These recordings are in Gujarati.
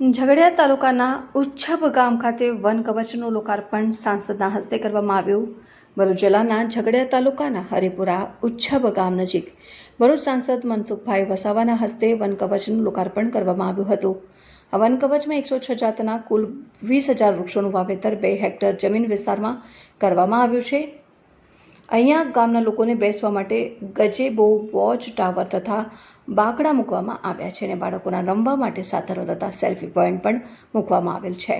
ઝઘડિયા તાલુકાના ઉચ્છબ ગામ ખાતે વન કવચનું લોકાર્પણ સાંસદના હસ્તે કરવામાં આવ્યું. ભરૂચ જિલ્લાના ઝઘડિયા તાલુકાના હરિપુરા ઉચ્છબ ગામ નજીક ભરૂચ સાંસદ મનસુખભાઈ વસાવાના હસ્તે વન કવચનું લોકાર્પણ કરવામાં આવ્યું હતું. આ વન કવચમાં એકસો છ જાતના કુલ વીસ હજાર વૃક્ષોનું વાવેતર બે હેક્ટર જમીન વિસ્તારમાં કરવામાં આવ્યું છે. અહીંયા ગામના લોકોને બેસવા માટે ગજેબો વોચ ટાવર તથા બાકડા મૂકવામાં આવ્યા છે અને બાળકોના રમવા માટે સાધનો તથા સેલ્ફી પોઈન્ટ પણ મૂકવામાં આવેલ છે.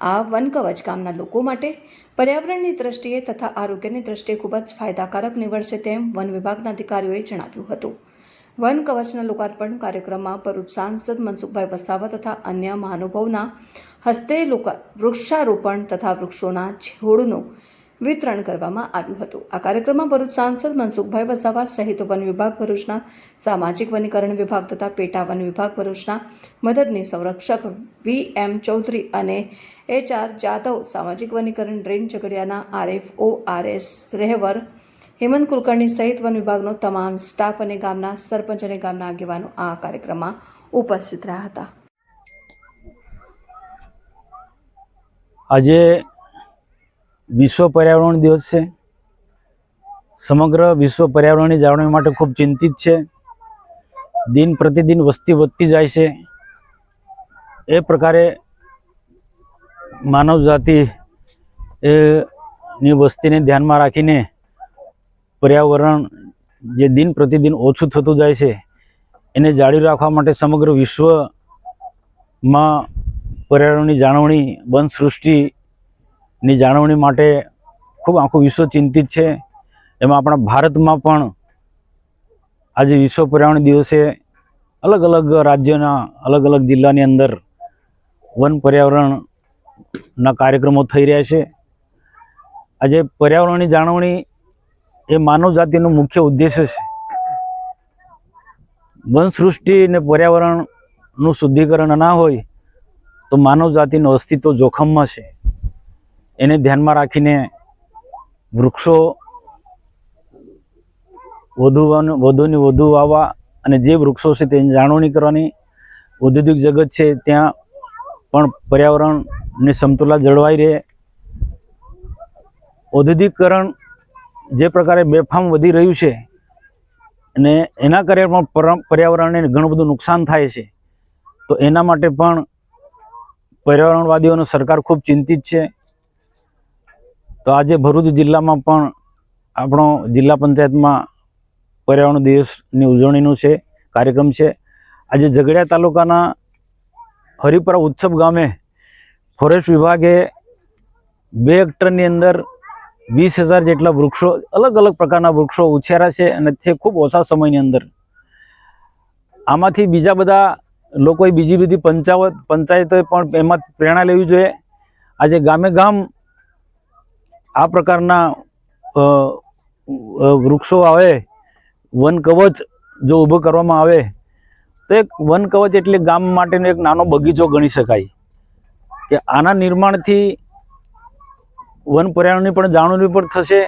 આ વનકવચ ગામના લોકો માટે પર્યાવરણની દ્રષ્ટિએ તથા આરોગ્યની દ્રષ્ટિએ ખૂબ જ ફાયદાકારક નીવડશે તેમ વન વિભાગના અધિકારીઓએ જણાવ્યું હતું. વન કવચના લોકાર્પણ કાર્યક્રમમાં ભરૂચ સાંસદ મનસુખભાઈ વસાવા તથા અન્ય મહાનુભાવના હસ્તે લોકા, વૃક્ષારોપણ તથા વૃક્ષોના છોડનું વિતરણ કરવામાં આવ્યું હતું. આ કાર્યક્રમમાં ભરૂચ સાંસદ મનસુખભાઈ વસાવા સહિત વન વિભાગ ભરૂચના સામાજિક વનીકરણ વિભાગ તથા પેટા વન વિભાગ ભરૂચના મદદની સંરક્ષક વી એમ ચૌધરી અને એચ આર જાદવ સામાજિક વનીકરણ ડ્રેન ઝઘડિયાના RF O R S Rahevar, Hemant Kulkarni સહિત વન વિભાગનો તમામ સ્ટાફ અને ગામના સરપંચ અને ગામના આગેવાનો આ કાર્યક્રમમાં ઉપસ્થિત રહ્યા હતા. આજે વિશ્વ પર્યાવરણ દિવસ છે. સમગ્ર વિશ્વ પર્યાવરણની જાળવણી માટે ખૂબ ચિંતિત છે. દિન પ્રતિદિન વસ્તી વધતી જાય છે. એ પ્રકારે માનવ જાતિ એ ની વસ્તીને ધ્યાનમાં રાખીને પર્યાવરણ જે દિન પ્રતિદિન ઓછું થતું જાય છે, એને જાળવી રાખવા માટે સમગ્ર વિશ્વમાં પર્યાવરણની જાળવણી વન સૃષ્ટિની જાળવણી માટે ખૂબ આખું વિશ્વ ચિંતિત છે. એમાં આપણા ભારતમાં પણ આજે વિશ્વ પર્યાવરણ દિવસે અલગ અલગ રાજ્યોના અલગ અલગ જિલ્લાની અંદર વન પર્યાવરણના કાર્યક્રમો થઈ રહ્યા છે. આજે પર્યાવરણની જાળવણી એ માનવ જાતિનો મુખ્ય ઉદ્દેશ્ય છે. વનસૃષ્ટિ અને પર્યાવરણનું શુદ્ધિકરણ ના હોય તો માનવ જાતિનું અસ્તિત્વ જોખમમાં છે. એને ધ્યાનમાં રાખીને વૃક્ષો વધુ વધુને વધુ વાવવા અને જે વૃક્ષો છે તેની જાળવણી કરવાની ઔદ્યોગિક જગત છે ત્યાં પણ પર્યાવરણની સમતુલા જળવાઈ રહે. ઔદ્યોગિકરણ જે પ્રકારે બેફામ વધી રહ્યું છે અને એના કારણે પણ પર- પર્યાવરણને ઘણું બધું નુકસાન થાય છે. તો એના માટે પણ પર્યાવરણવાદીઓનો સરકાર ખૂબ ચિંતિત છે. તો આજે ભરૂચ જિલ્લામાં પણ આપણો જિલ્લા પંચાયતમાં પર્યાવરણ દિવસની ઉજવણીનું છે, કાર્યક્રમ છે. આજે ઝઘડિયા તાલુકાના હરિપરા ઉત્સવ ગામે ફોરેસ્ટ વિભાગે બે હેક્ટરની અંદર વીસ હજાર જેટલા વૃક્ષો, અલગ અલગ પ્રકારના વૃક્ષો ઉછેરા છે અને તે ખૂબ ઓછા સમયની અંદર. આમાંથી બીજા બધા લોકોએ બીજી બધી પંચાવત, પંચાયતોએ પણ એમાં પ્રેરણા લેવી જોઈએ. આજે ગામે ગામ આ પ્રકારના વૃક્ષો આવે, વન કવચ જો ઊભો કરવામાં આવે, તો એક વન કવચ એટલે ગામ માટેનો એક નાનો બગીચો ગણી શકાય. કે આના નિર્માણથી વન પર્યાવરણની પણ જાળવણી પણ થશે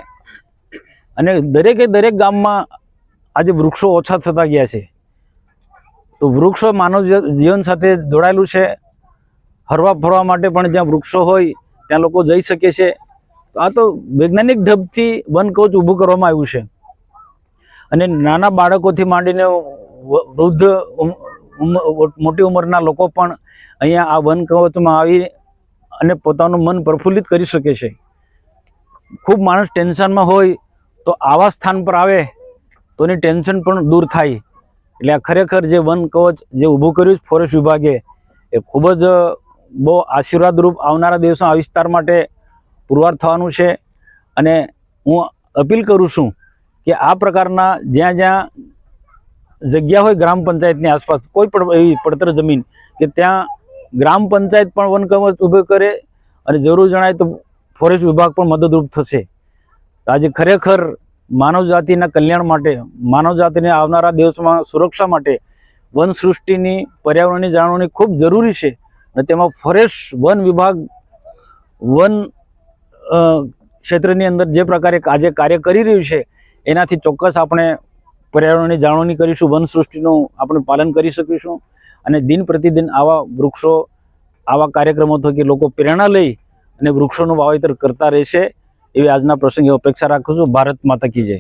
અને દરેકે દરેક ગામમાં આજે વૃક્ષો ઓછા થતા ગયા છે. તો વૃક્ષો માનવ જીવન સાથે જોડાયેલું છે. હરવા ફરવા માટે પણ જ્યાં વૃક્ષો હોય, ત્યાં લોકો જઈ શકે છે. આ તો વૈજ્ઞાનિક ઢબથી વન કવચ ઊભું કરવામાં આવ્યું છે. અને નાના બાળકોથી માંડીને વૃદ્ધ મોટી ઉંમરના લોકો પણ અહીંયા આ વન કવચમાં આવી અને પોતાનું મન પ્રફુલ્લિત કરી શકે છે. ખૂબ માણસ ટેન્શનમાં હોય તો આવા સ્થાન પર આવે તો એની ટેન્શન પણ દૂર થાય. એટલે આ ખરેખર જે વન કવચ જે ઊભું કર્યું ફોરેસ્ટ વિભાગે એ ખૂબ જ બહુ આશીર્વાદરૂપ આવનારા દિવસો આ વિસ્તાર માટે પુરવાર થવાનું છે અને હું અપીલ કરું છું કે આ પ્રકારના જ્યાં જ્યાં જગ્યા હોય ગ્રામ પંચાયતની આસપાસ, કોઈ પણ એવી પડતર જમીન કે ત્યાં ગ્રામ પંચાયત પણ વન કવચ ઊભું કરે અને જરૂર જણાય તો ફોરેસ્ટ વિભાગ પણ મદદરૂપ થશે. આજે ખરેખર માનવ જાતિના કલ્યાણ માટે, માનવ જાતિને આવનારા દિવસમાં સુરક્ષા માટે વન સૃષ્ટિની, પર્યાવરણની જાળવણી ખૂબ જરૂરી છે અને તેમાં ફોરેસ્ટ વન વિભાગ વન ક્ષેત્રની અંદર જે પ્રકારે આજે કાર્ય કરી રહ્યું છે, એનાથી ચોક્કસ આપણે પર્યાવરણની જાળવણી કરીશું વનસૃષ્ટિનું આપણે પાલન કરી શકીશું અને દિન પ્રતિદિન આવા વૃક્ષો, આવા કાર્યક્રમો થકી લોકો પ્રેરણા લઈ અને વૃક્ષોનું વાવેતર કરતા રહેશે એવી આજના પ્રસંગે અપેક્ષા રાખું છું. ભારત માતા કી જય.